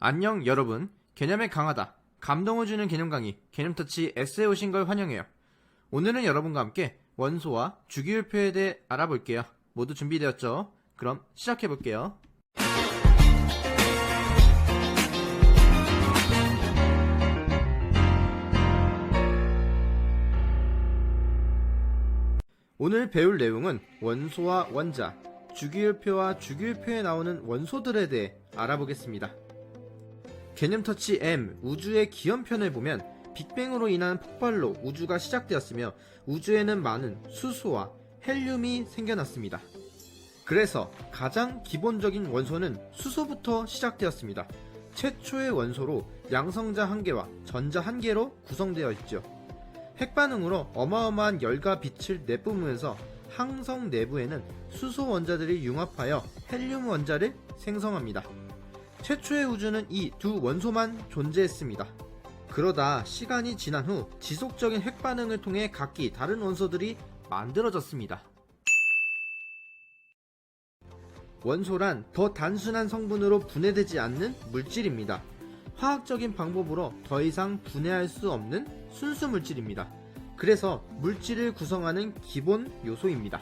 안녕 여러분. 개념에 강하다. 감동을 주는 개념 강의, 개념터치 S에 오신 걸 환영해요. 오늘은 여러분과 함께 원소와 주기율표에 대해 알아볼게요. 모두 준비되었죠? 그럼 시작해볼게요. 오늘 배울 내용은 원소와 원자, 주기율표와 주기율표에 나오는 원소들에 대해 알아보겠습니다. 개념 터치 M 우주의 기원편을 보면 빅뱅으로 인한 폭발로 우주가 시작되었으며 우주에는 많은 수소와 헬륨이 생겨났습니다. 그래서 가장 기본적인 원소는 수소부터 시작되었습니다. 최초의 원소로 양성자 한 개와 전자 한 개로 구성되어 있죠. 핵반응으로 어마어마한 열과 빛을 내뿜으면서 항성 내부에는 수소 원자들이 융합하여 헬륨 원자를 생성합니다. 최초의 우주는 이 두 원소만 존재했습니다. 그러다 시간이 지난 후 지속적인 핵 반응을 통해 각기 다른 원소들이 만들어졌습니다. 원소란 더 단순한 성분으로 분해되지 않는 물질입니다. 화학적인 방법으로 더 이상 분해할 수 없는 순수 물질입니다. 그래서 물질을 구성하는 기본 요소입니다.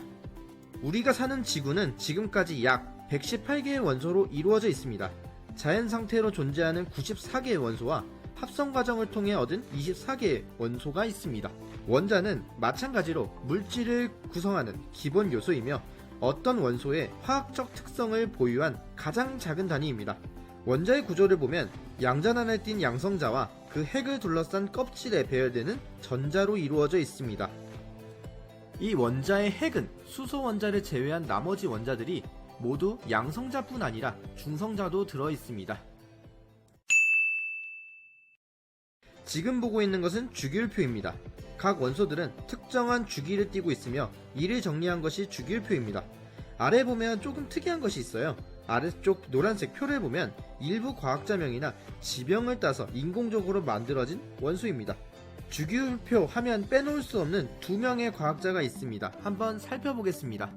우리가 사는 지구는 지금까지 약 118개의 원소로 이루어져 있습니다. 자연 상태로 존재하는 94개의 원소와 합성 과정을 통해 얻은 24개의 원소가 있습니다. 원자는 마찬가지로 물질을 구성하는 기본 요소이며 어떤 원소의 화학적 특성을 보유한 가장 작은 단위입니다. 원자의 구조를 보면 양자난에 띈 양성자와 그 핵을 둘러싼 껍질에 배열되는 전자로 이루어져 있습니다. 이 원자의 핵은 수소 원자를 제외한 나머지 원자들이 모두 양성자뿐 아니라 중성자도 들어 있습니다. 지금 보고 있는 것은 주기율표입니다. 각 원소들은 특정한 주기를 띠고 있으며 이를 정리한 것이 주기율표입니다. 아래 보면 조금 특이한 것이 있어요. 아래쪽 노란색 표를 보면 일부 과학자명이나 지명을 따서 인공적으로 만들어진 원소입니다. 주기율표 하면 빼놓을 수 없는 두 명의 과학자가 있습니다. 한번 살펴보겠습니다.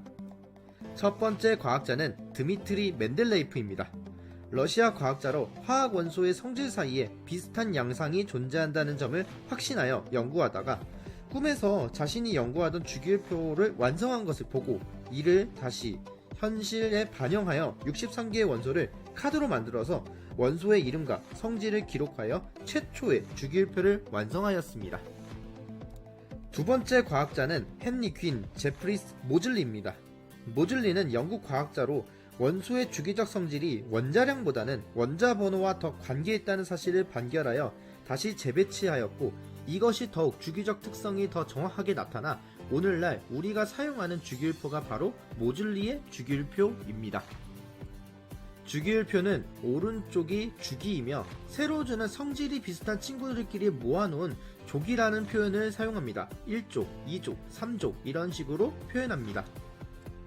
첫 번째 과학자는 드미트리 멘델레이프입니다. 러시아 과학자로 화학 원소의 성질 사이에 비슷한 양상이 존재한다는 점을 확신하여 연구하다가 꿈에서 자신이 연구하던 주기율표를 완성한 것을 보고 이를 다시 현실에 반영하여 63개의 원소를 카드로 만들어서 원소의 이름과 성질을 기록하여 최초의 주기율표를 완성하였습니다. 두 번째 과학자는 헨리 퀸 제프리스 모즐리입니다. 모즐리는 영국 과학자로 원소의 주기적 성질이 원자량보다는 원자 번호와 더 관계있다는 사실을 반결하여 다시 재배치하였고 이것이 더욱 주기적 특성이 더 정확하게 나타나 오늘날 우리가 사용하는 주기율표가 바로 모즐리의 주기율표입니다. 주기율표는 오른쪽이 주기이며 세로주는 성질이 비슷한 친구들끼리 모아놓은 족이라는 표현을 사용합니다. 1족, 2족, 3족 이런 식으로 표현합니다.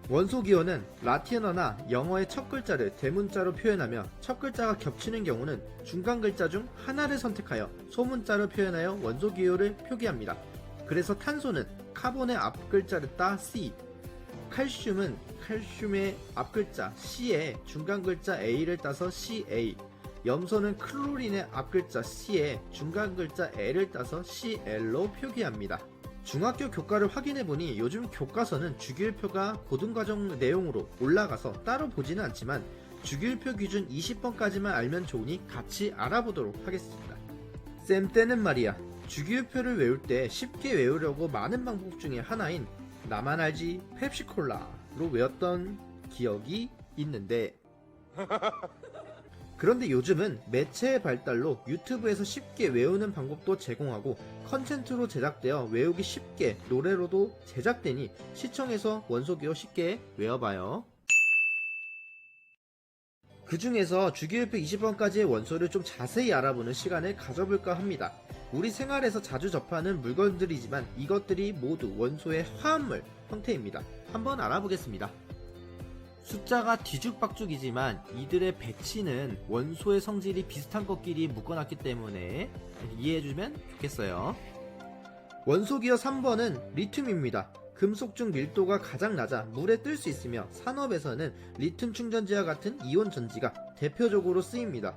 원소 기호는 라틴어나 영어의 첫 글자를 대문자로 표현하며 첫 글자가 겹치는 경우는 중간 글자 중 하나를 선택하여 소문자로 표현하여 원소 기호를 표기합니다. 그래서 탄소는 카본의 앞 글자를 따 C, 칼슘은 칼슘의 앞 글자 C에 중간 글자 A를 따서 CA, 염소는 클로린의 앞 글자 C에 중간 글자 L을 따서 CL로 표기합니다. 중학교 교과를 확인해보니 요즘 교과서는 주기율표가 고등과정 내용으로 올라가서 따로 보지는 않지만 주기율표 기준 20번까지만 알면 좋으니 같이 알아보도록 하겠습니다. 쌤 때는 말이야. 주기율표를 외울 때 쉽게 외우려고 많은 방법 중에 하나인 나만 알지 펩시콜라로 외웠던 기억이 있는데 그런데 요즘은 매체의 발달로 유튜브에서 쉽게 외우는 방법도 제공하고 컨텐츠로 제작되어 외우기 쉽게 노래로도 제작되니 시청해서 원소기호 쉽게 외워봐요. 그 중에서 주기율표 20번까지의 원소를 좀 자세히 알아보는 시간을 가져볼까 합니다. 우리 생활에서 자주 접하는 물건들이지만 이것들이 모두 원소의 화합물 형태입니다. 한번 알아보겠습니다. 숫자가 뒤죽박죽이지만 이들의 배치는 원소의 성질이 비슷한 것끼리 묶어놨기 때문에 이해해주면 좋겠어요. 원소 기호 3번은 리튬입니다. 금속 중 밀도가 가장 낮아 물에 뜰 수 있으며 산업에서는 리튬 충전지와 같은 이온 전지가 대표적으로 쓰입니다.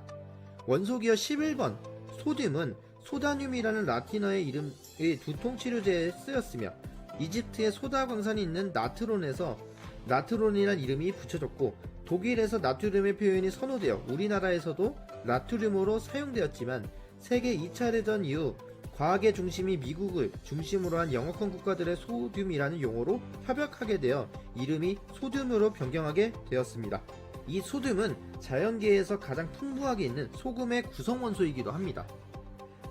원소기호 11번 소듐은 소다늄이라는 라틴어의 이름의 두통 치료제에 쓰였으며 이집트의 소다 광산이 있는 나트론에서 나트론이란 이름이 붙여졌고 독일에서 나트륨의 표현이 선호되어 우리나라에서도 나트륨으로 사용되었지만 세계 2차 대전 이후 과학의 중심이 미국을 중심으로 한 영어권 국가들의 소듐이라는 용어로 협약하게 되어 이름이 소듐으로 변경하게 되었습니다. 이 소듐은 자연계에서 가장 풍부하게 있는 소금의 구성 원소이기도 합니다.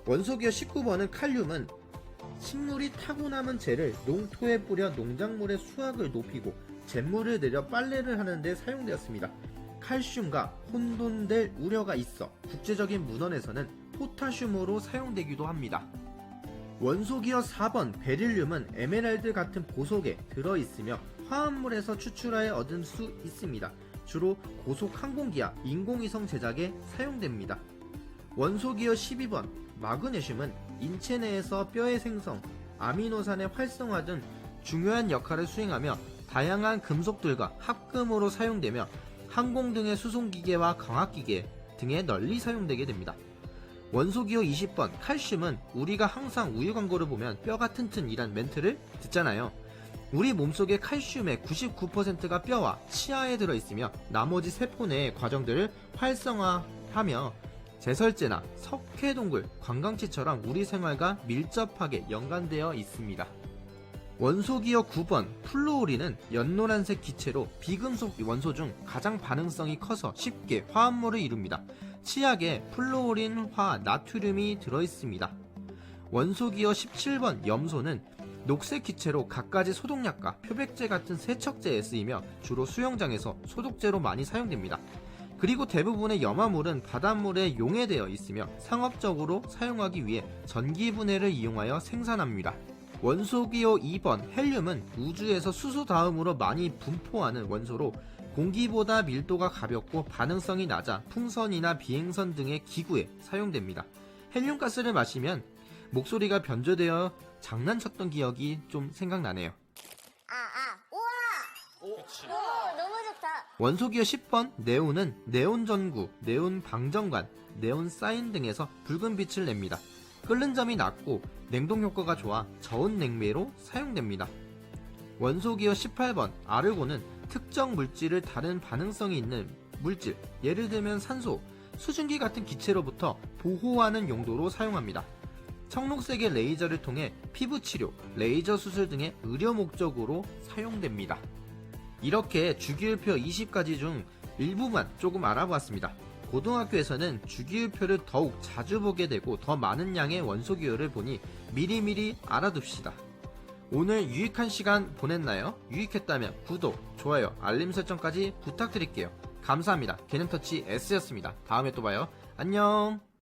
원소기호 19번은 칼륨은 식물이 타고 남은 재를 농토에 뿌려 농작물의 수확을 높이고 잿물을 내려 빨래를 하는데 사용되었습니다. 칼슘과 혼돈될 우려가 있어 국제적인 문헌에서는 포타슘으로 사용되기도 합니다. 원소기호 4번 베릴륨은 에메랄드 같은 보석에 들어있으며 화합물에서 추출하여 얻은 수 있습니다. 주로 고속 항공기와 인공위성 제작에 사용됩니다. 원소기호 12번 마그네슘은 인체 내에서 뼈의 생성, 아미노산의 활성화 등 중요한 역할을 수행하며 다양한 금속들과 합금으로 사용되며 항공 등의 수송기계와 광학기계 등에 널리 사용되게 됩니다. 원소 기호 20번 칼슘은 우리가 항상 우유 광고를 보면 뼈가 튼튼이란 멘트를 듣잖아요. 우리 몸속의 칼슘의 99%가 뼈와 치아에 들어있으며 나머지 세포 내의 과정들을 활성화하며 제설제나 석회동굴, 관광지처럼 우리 생활과 밀접하게 연관되어 있습니다. 원소기호 9번 플루오린은 연노란색 기체로 비금속 원소 중 가장 반응성이 커서 쉽게 화합물을 이룹니다. 치약에 플루오린화 나트륨이 들어있습니다. 원소기호 17번 염소는 녹색 기체로 갖가지 소독약과 표백제 같은 세척제에 쓰이며 주로 수영장에서 소독제로 많이 사용됩니다. 그리고 대부분의 염화물은 바닷물에 용해되어 있으며 상업적으로 사용하기 위해 전기분해를 이용하여 생산합니다. 원소기호 2번 헬륨은 우주에서 수소 다음으로 많이 분포하는 원소로 공기보다 밀도가 가볍고 반응성이 낮아 풍선이나 비행선 등의 기구에 사용됩니다. 헬륨 가스를 마시면 목소리가 변조되어 장난쳤던 기억이 좀 생각나네요. 아, 아, 우와! 오, 너무 좋다. 원소기호 10번 네온은 네온 전구, 네온 방정관, 네온 사인 등에서 붉은 빛을 냅니다. 끓는 점이 낮고 냉동 효과가 좋아 저온 냉매로 사용됩니다. 원소 기호 18번 아르곤은 특정 물질을 다른 반응성이 있는 물질, 예를 들면 산소, 수증기 같은 기체로부터 보호하는 용도로 사용합니다. 청록색의 레이저를 통해 피부 치료, 레이저 수술 등의 의료 목적으로 사용됩니다. 이렇게 주기율표 20가지 중 일부만 조금 알아보았습니다. 고등학교에서는 주기율표를 더욱 자주 보게 되고 더 많은 양의 원소기호를 보니 미리미리 알아둡시다. 오늘 유익한 시간 보냈나요? 유익했다면 구독, 좋아요, 알림 설정까지 부탁드릴게요. 감사합니다. 개념터치 S였습니다. 다음에 또 봐요. 안녕!